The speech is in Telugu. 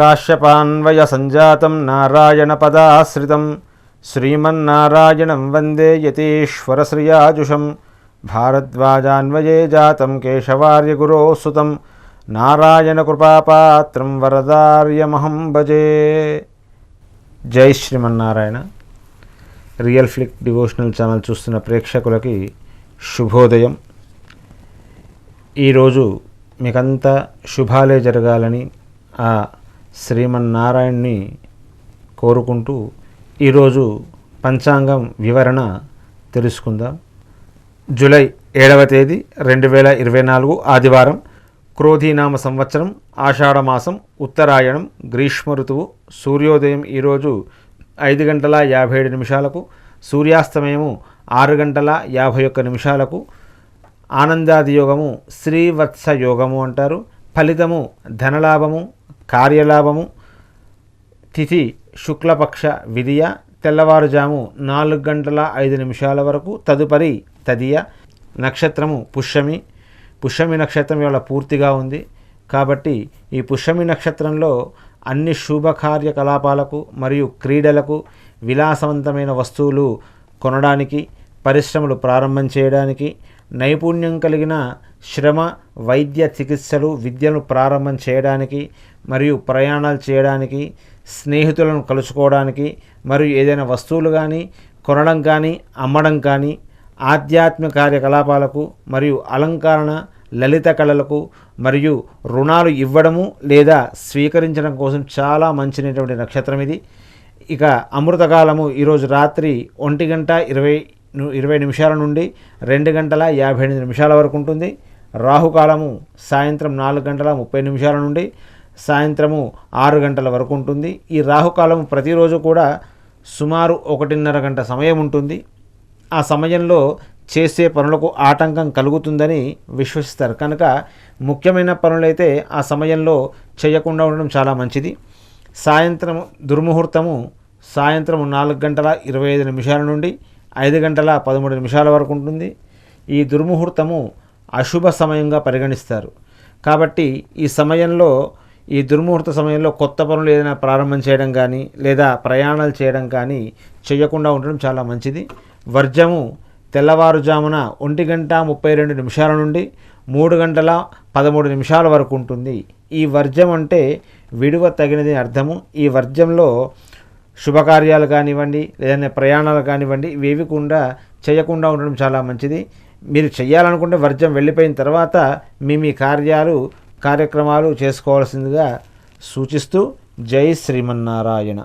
కాశ్యపాన్వయ సంజాతం నారాయణపదాశ్రితం శ్రీమన్నారాయణం వందే యతీశ్వరశ్రియాజుషం భారద్వాజాన్వయే జాతం కేశవార్యగురో నారాయణ నారాయణకృపాపాత్రం వరదార్యమహం భజే జై Srimannarayana real flick devotional channel చూస్తున్న ప్రేక్షకులకి శుభోదయం। ఈరోజు మీకంతా శుభాలే జరగాలని ఆ శ్రీమన్నారాయణ్ణి కోరుకుంటూ ఈరోజు పంచాంగం వివరణ తెలుసుకుందాం. జూలై ఏడవ తేదీ రెండు వేల ఇరవై నాలుగు ఆదివారం క్రోధీనామ సంవత్సరం ఆషాఢమాసం ఉత్తరాయణం గ్రీష్మ ఋతువు సూర్యోదయం ఈరోజు ఐదు గంటల యాభై ఏడు నిమిషాలకు సూర్యాస్తమయము ఆరు గంటల యాభై ఒక్క నిమిషాలకు ఆనందాది యోగము శ్రీవత్స యోగము అంటారు. ఫలితము ధనలాభము కార్యలాభము తిథి శుక్లపక్ష విధియ తెల్లవారుజాము నాలుగు గంటల ఐదు నిమిషాల వరకు తదుపరి తదియ నక్షత్రము పుష్యమి. పుష్యమి నక్షత్రం ఇవాళ పూర్తిగా ఉంది. కాబట్టి ఈ పుష్యమి నక్షత్రంలో అన్ని శుభ కార్యకలాపాలకు మరియు క్రీడలకు విలాసవంతమైన వస్తువులు కొనడానికి పరిశ్రమలు ప్రారంభం చేయడానికి నైపుణ్యం కలిగిన శ్రమ వైద్య చికిత్సలు విద్యను ప్రారంభం చేయడానికి మరియు ప్రయాణాలు చేయడానికి స్నేహితులను కలుసుకోవడానికి మరియు ఏదైనా వస్తువులు కానీ కొనడం కానీ అమ్మడం కానీ ఆధ్యాత్మిక కార్యకలాపాలకు మరియు అలంకరణ లలిత కళలకు మరియు రుణాలు ఇవ్వడము లేదా స్వీకరించడం కోసం చాలా మంచినటువంటి నక్షత్రం ఇది. ఇక అమృతకాలము ఈరోజు రాత్రి ఒంటి గంట ఇరవై ను- ఇరవై నిమిషాల నుండి రెండు గంటల యాభై ఎనిమిది నిమిషాల వరకు ఉంటుంది. రాహుకాలము సాయంత్రం నాలుగు గంటల ముప్పై నిమిషాల నుండి సాయంత్రము ఆరు గంటల వరకు ఉంటుంది. ఈ రాహుకాలం ప్రతిరోజు కూడా సుమారు ఒకటిన్నర గంట సమయం ఉంటుంది. ఆ సమయంలో చేసే పనులకు ఆటంకం కలుగుతుందని విశ్వసిస్తారు. కనుక ముఖ్యమైన పనులైతే ఆ సమయంలో చేయకుండా ఉండడం చాలా మంచిది. సాయంత్రం దుర్ముహూర్తము సాయంత్రం నాలుగు గంటల ఇరవై ఐదు నిమిషాల నుండి ఐదు గంటల పదమూడు నిమిషాల వరకు ఉంటుంది. ఈ దుర్ముహూర్తము అశుభ సమయంగా పరిగణిస్తారు. కాబట్టి ఈ సమయంలో ఈ దుర్ముహూర్త సమయంలో కొత్త పనులు ఏదైనా ప్రారంభం చేయడం కానీ లేదా ప్రయాణాలు చేయడం కానీ చేయకుండా ఉండడం చాలా మంచిది. వర్జము తెల్లవారుజామున ఒంటి గంట ముప్పై రెండు నిమిషాల నుండి మూడు గంటల పదమూడు నిమిషాల వరకు ఉంటుంది. ఈ వర్జం అంటే విడువ తగినది అర్థము. ఈ వర్జంలో శుభకార్యాలు కానివ్వండి లేదంటే ప్రయాణాలు కానివ్వండి ఇవేవి కూడా చేయకుండా ఉండడం చాలా మంచిది. మీరు చేయాలనుకుంటే వర్జం వెళ్ళిపోయిన తర్వాత మీ మీ కార్యాలు కార్యక్రమాలు చేసుకోవాల్సిందిగా సూచిస్తూ జై శ్రీమన్నారాయణ.